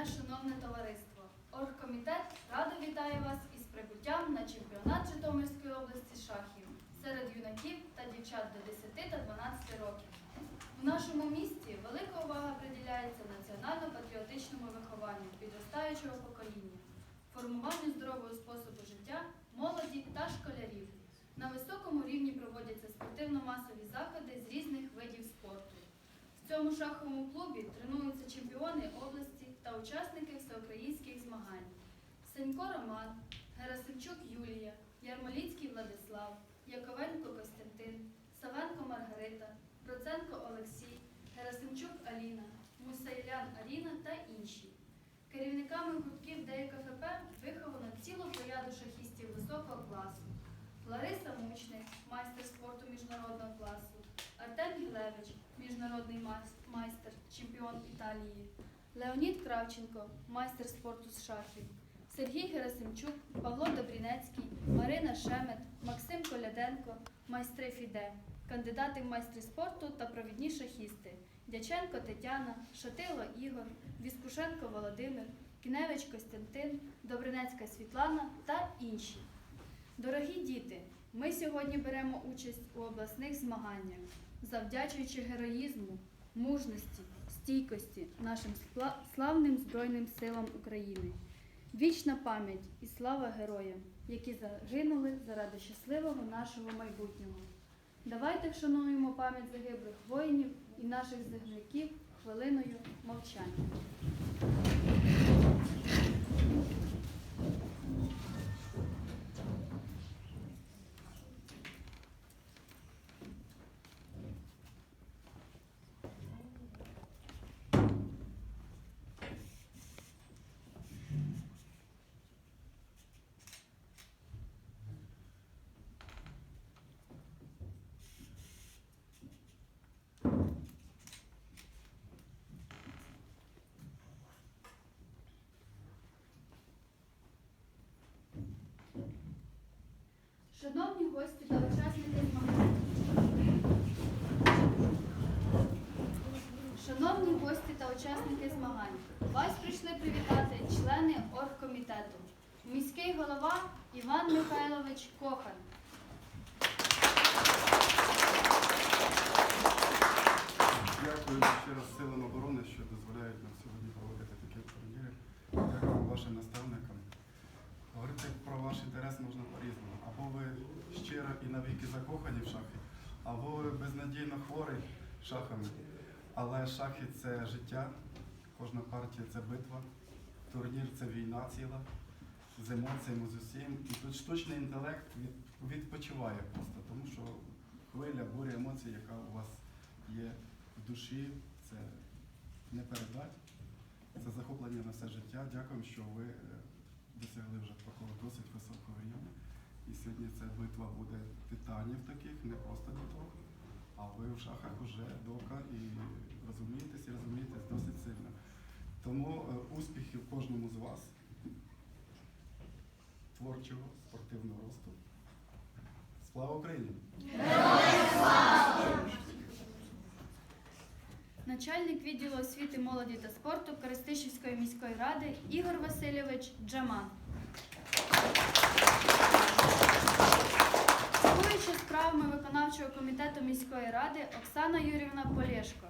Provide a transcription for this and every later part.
дня, шановне товариство! Оргкомітет радо вітає вас із прибуттям на чемпіонат Житомирської області шахів серед юнаків та дівчат до 10 та 12 років. В нашому місті велика увага приділяється національно-патріотичному вихованню підростаючого покоління, формуванню здорового способу життя молоді та школярів. На високому рівні проводяться спортивно-масові заходи з різних видів спорту. В цьому шаховому клубі тренуються чемпіони області та учасники всеукраїнських змагань. Сенько Роман, Герасимчук Юлія, Ярмоліцький Владислав, Яковенко Костянтин, Савенко Маргарита, Проценко Олексій, Герасимчук Аліна, Мусайлян Аріна та інші. Керівниками гуртків ДКФП виховано цілу плеяду шахістів високого класу. Лариса Мучник, майстер спорту міжнародного класу, Артем Гілевич, міжнародний майстер, чемпіон Італії, Леонід Кравченко, майстер спорту з шахів, Сергій Герасимчук, Павло Добрінецький, Марина Шемет, Максим Коляденко, майстри Фіде, кандидати в майстри спорту та провідні шахісти, Дяченко Тетяна, Шатило Ігор, Віскушенко Володимир, Кіневич Костянтин, Добринецька Світлана та інші. Дорогі діти, ми сьогодні беремо участь у обласних змаганнях, завдячуючи героїзму, мужності, стійкості нашим славним Збройним силам України. Вічна пам'ять і слава героям, які загинули заради щасливого нашого майбутнього. Давайте вшануємо пам'ять загиблих воїнів і наших земляків хвилиною мовчання. Шановні гості та учасники змагань. Шановні гості та учасники змагань, вас прийшли привітати члени оргкомітету. Міський голова Іван Михайлович Кохан. Дякую ще раз силам оборони, що дозволяють нам сьогодні проводити такі турніри. Дякую вашим наставникам. Про ваш інтерес можна по-різному. Або ви щиро і навіки закохані в шахи, або ви безнадійно хворий шахами. Але шахи це життя, кожна партія це битва, турнір це війна ціла, з емоціями, з усім. І тут штучний інтелект відпочиває просто, тому що хвиля, буря емоцій, яка у вас є в душі, це не передать. Це захоплення на все життя. Дякую, що ви е, досягли вже такого досить високого рівня. І сьогодні ця битва буде титанів таких, не просто діток, а ви в шахах вже дока і розумієтесь, і розумієтесь досить сильно. Тому е, успіхів кожному з вас, творчого, спортивного росту. Слава Україні! Начальник відділу освіти, молоді та спорту Коростишівської міської ради Ігор Васильович Джаман. Керуюча справами виконавчого комітету міської ради Оксана Юрівна Полєшко.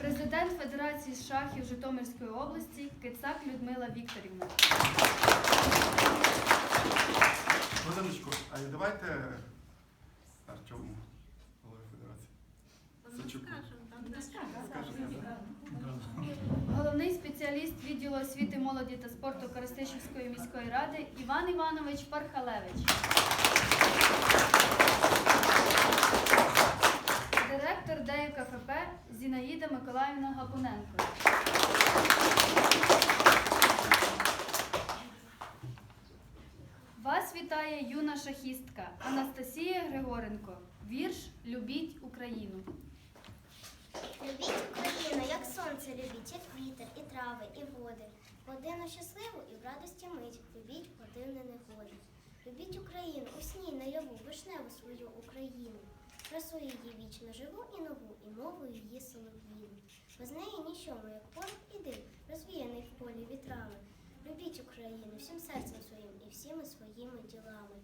Президент Федерації шахів Житомирської області Кицак Людмила Вікторівна. Хвилиночку, а давайте Артему. Головний спеціаліст відділу освіти, молоді та спорту Коростишівської міської ради Іван Іванович Пархалевич. Директор ДЕЮ КФП Зінаїда Миколаївна Гапуненко. Вас вітає юна шахістка Анастасія Григоренко. Вірш Любіть Україну. Любіть Україну, як сонце любіть, як вітер, і трави, і води. Годину щасливу і в радості мить. Любіть години негоди. Любіть Україну, усній наяву, вишневу свою Україну. Красу її вічно живу і нову, і мову її солов'їну. Без неї нічому, як порох і дим, розвіяний в полі вітрами. Любіть Україну всім серцем своїм і всіми своїми ділами.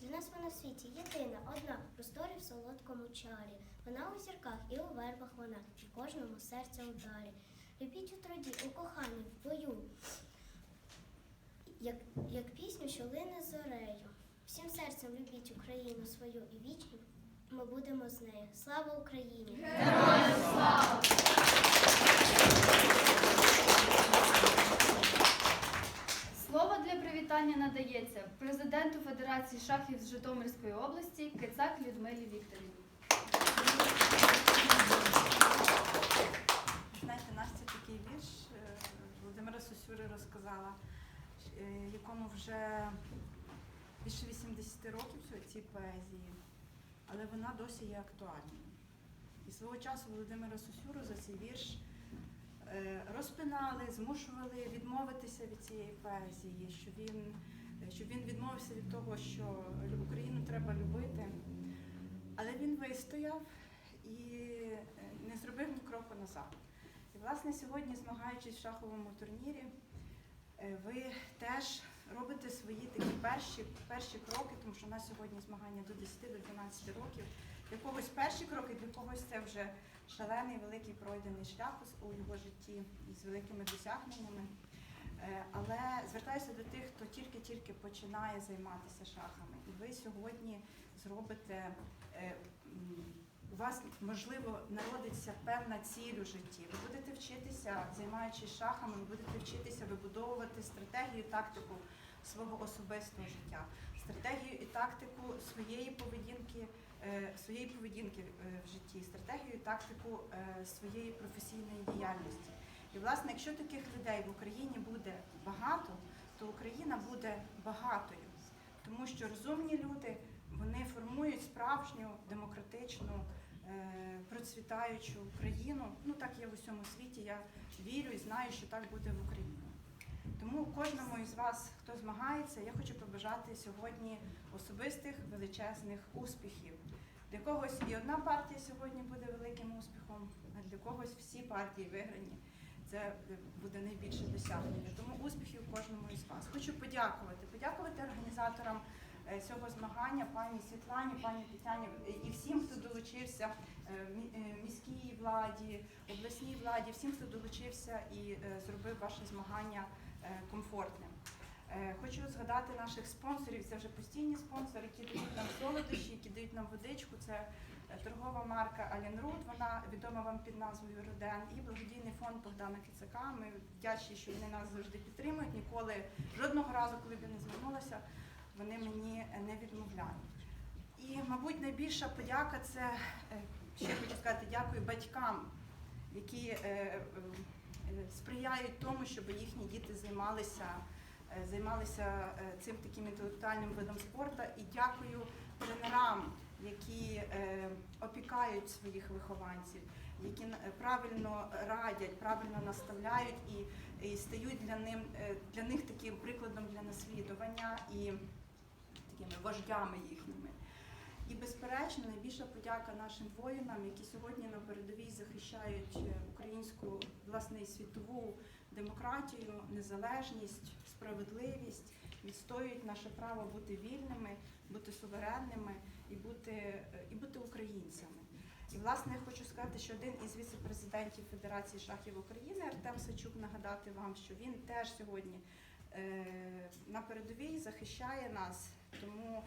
Для нас вона в світі єдина, одна, просторі в солодкому чарі. Вона у зірках і у вербах вона, в кожному серця ударі. Любіть у труді, у коханні, в бою, як, як пісню, що лине зорею. Всім серцем любіть Україну свою і вічно ми будемо з нею. Слава Україні! Слово для привітання надається президенту Федерації шахів з Житомирської області Кицак Людмилі Вікторівні. Знаєте, Настя такий вірш е, Володимира Сосюри розказала, е, якому вже більше 80 років цій- поезії, але вона досі є актуальною. І свого часу Володимира Сосюру за цей вірш е, розпинали, змушували відмовитися від цієї поезії, що він, щоб він відмовився від того, що Україну треба любити. Але він вистояв і е, не зробив ні кроку назад. І, власне, сьогодні, змагаючись в шаховому турнірі, е, ви теж робите свої такі перші, перші кроки, тому що у нас сьогодні змагання до 10 до 12 років. Для когось перші кроки, для когось це вже шалений великий пройдений шлях у- його житті з великими досягненнями. Е, Але звертаюся до тих, хто тільки-тільки починає займатися шахами. І ви сьогодні зробите у вас можливо народиться певна ціль у житті. Ви будете вчитися, займаючись шахами, ви будете вчитися вибудовувати стратегію, тактику свого особистого життя, стратегію і тактику своєї поведінки, е, своєї поведінки е, в житті, стратегію і тактику е, своєї професійної діяльності. І власне, якщо таких людей в Україні буде багато, то Україна буде багатою, тому що розумні люди вони формують справжню демократичну, процвітаючу Україну. Ну так є в усьому світі. Я вірю і знаю, що так буде в Україні. Тому кожному із вас, хто змагається, я хочу побажати сьогодні особистих величезних успіхів. Для когось і одна партія сьогодні буде великим успіхом, а для когось всі партії виграні. Це е, буде найбільше досягнення. Тому успіхів кожному із вас. Хочу подякувати, подякувати організаторам е, цього змагання, пані Світлані, пані Тетяні е, і всім, хто долучився е, е, міській владі, обласній владі, всім, хто долучився і е, зробив ваше змагання комфортним. Хочу згадати наших спонсорів. Це вже постійні спонсори, які дають нам солодощі, які дають нам водичку. Це торгова марка Алінрут, вона відома вам під назвою Роден, і благодійний фонд Богдана Кицака. Ми вдячні, що вони нас завжди підтримують. Ніколи жодного разу, коли б я не звернулася, вони мені не відмовляють. І, мабуть, найбільша подяка це е, ще хочу сказати дякую батькам, які е, е, сприяють тому, щоб їхні діти займалися, займалися цим таким інтелектуальним видом спорту. І дякую тренерам, які опікають своїх вихованців, які правильно радять, правильно наставляють і, і стають для, ним, для них таким прикладом для наслідування і такими вождями їхніми. І, безперечно, найбільша подяка нашим воїнам, які сьогодні на передовій захищають е, українську власне світову демократію, незалежність, справедливість, відстоюють наше право бути вільними, бути суверенними і бути, е, і бути українцями. І власне я хочу сказати, що один із віце-президентів Федерації шахів України Артем Сачук нагадати вам, що він теж сьогодні е, на передовій захищає нас, тому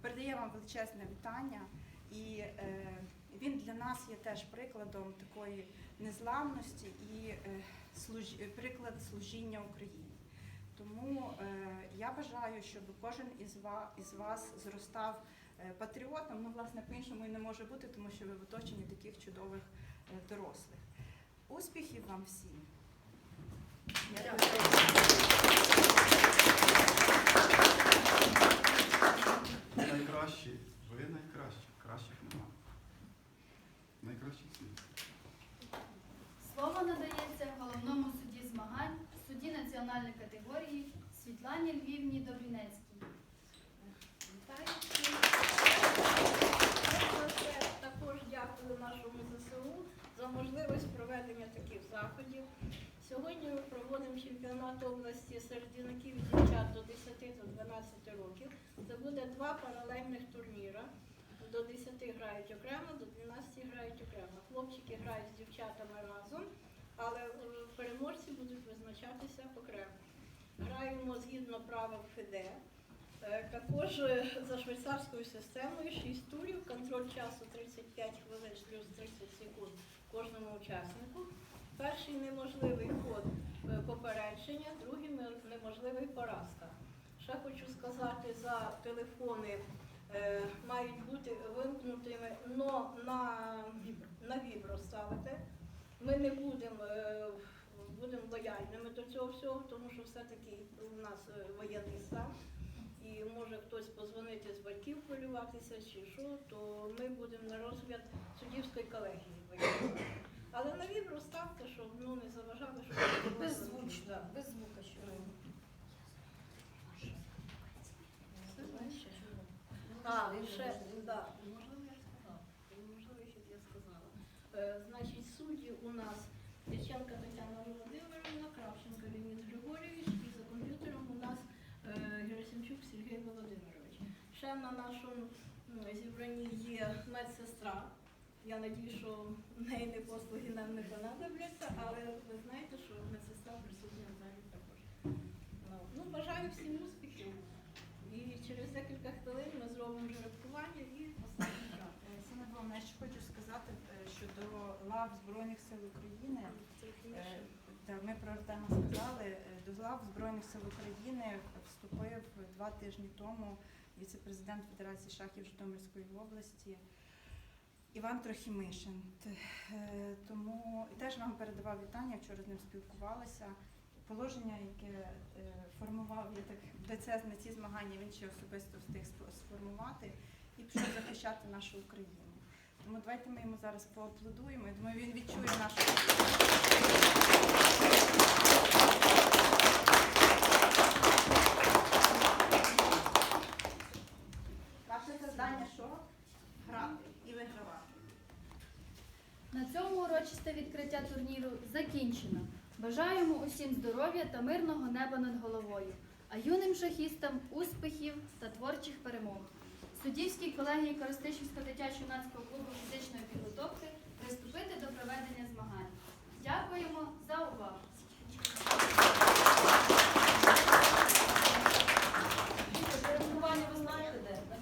передає вам величезне вітання. І е, він для нас є теж прикладом такої незламності і е, служ... приклад служіння Україні. Тому е, я бажаю, щоб кожен із вас, із вас зростав е, патріотом. Ну, власне, по-іншому і не може бути, тому що ви в оточенні таких чудових е, дорослих. Успіхів вам всім! Найкращі, ви найкращі, кращих нема. Найкращі всі. Слово надається головному судді змагань, судді національної категорії Світлані Львівні Добрінецькій. Також дякую нашому ЗСУ за можливість проведення таких заходів. Сьогодні ми проводимо чемпіонат області серед юнаків і дівчат до 10 до 12 років. Це буде два паралельних турніра. До 10 грають окремо, до 12 грають окремо. Хлопчики грають з дівчатами разом, але е, переможці будуть визначатися окремо. Граємо згідно правил ФІДЕ. Е, Також е, за швейцарською системою 6 турів, контроль часу 35 хвилин плюс 30 секунд кожному учаснику. Перший неможливий ход е, попередження, другий неможливий поразка. Ще хочу сказати, за телефони е, мають бути вимкнутими, но на, на вібро ставити. Ми не будемо е, будемо лояльними до цього всього, тому що все-таки у нас е, воєнний стан. І може хтось позвонити з батьків хвилюватися чи що, то ми будемо на розгляд суддівської колегії воєнної. Але на вібро ставте, щоб ну, не заважали, щоб Беззвучно, без звука що. Все, дальше. А, ще, да, можливо, я сказала. Можливо, ще я сказала. Е, значить, судді у нас Дяченка Тетяна Володимирівна, Кравченко Леонід Григорійович і за комп'ютером у нас е, Герасимчук Сергій Володимирович. Ще на нашому м, зібранні є медсестра. Я надію, що в неї не послуги нам не понадобляться, але ви знаєте, що медсестра присутня в залі також. Ну, Ну, бажаю всім успіхів. Декілька хвилин ми зробимо жеребкування і останній крок. Е, Саме головне, що хочу сказати, е, що до лав Збройних сил України, е, ми про Артема сказали, до лав Збройних сил України вступив два тижні тому віце-президент Федерації шахів Житомирської області Іван Трохімишин. Тому і теж вам передавав вітання, вчора з ним спілкувалася. Положення, яке е, формував я так де це на ці змагання, він ще особисто встиг сформувати і пішов захищати нашу Україну. Тому давайте ми йому зараз поаплодуємо. Я думаю, він відчує нашу. Наше завдання що? Грати і вигравати. На цьому урочисте відкриття турніру закінчено. Бажаємо усім здоров'я та мирного неба над головою, а юним шахістам успіхів та творчих перемог. Суддівській колегії Коростишівського дитячо-юнацького клубу фізичної підготовки приступити до проведення змагань. Дякуємо за увагу. Перебування ви знаєте де?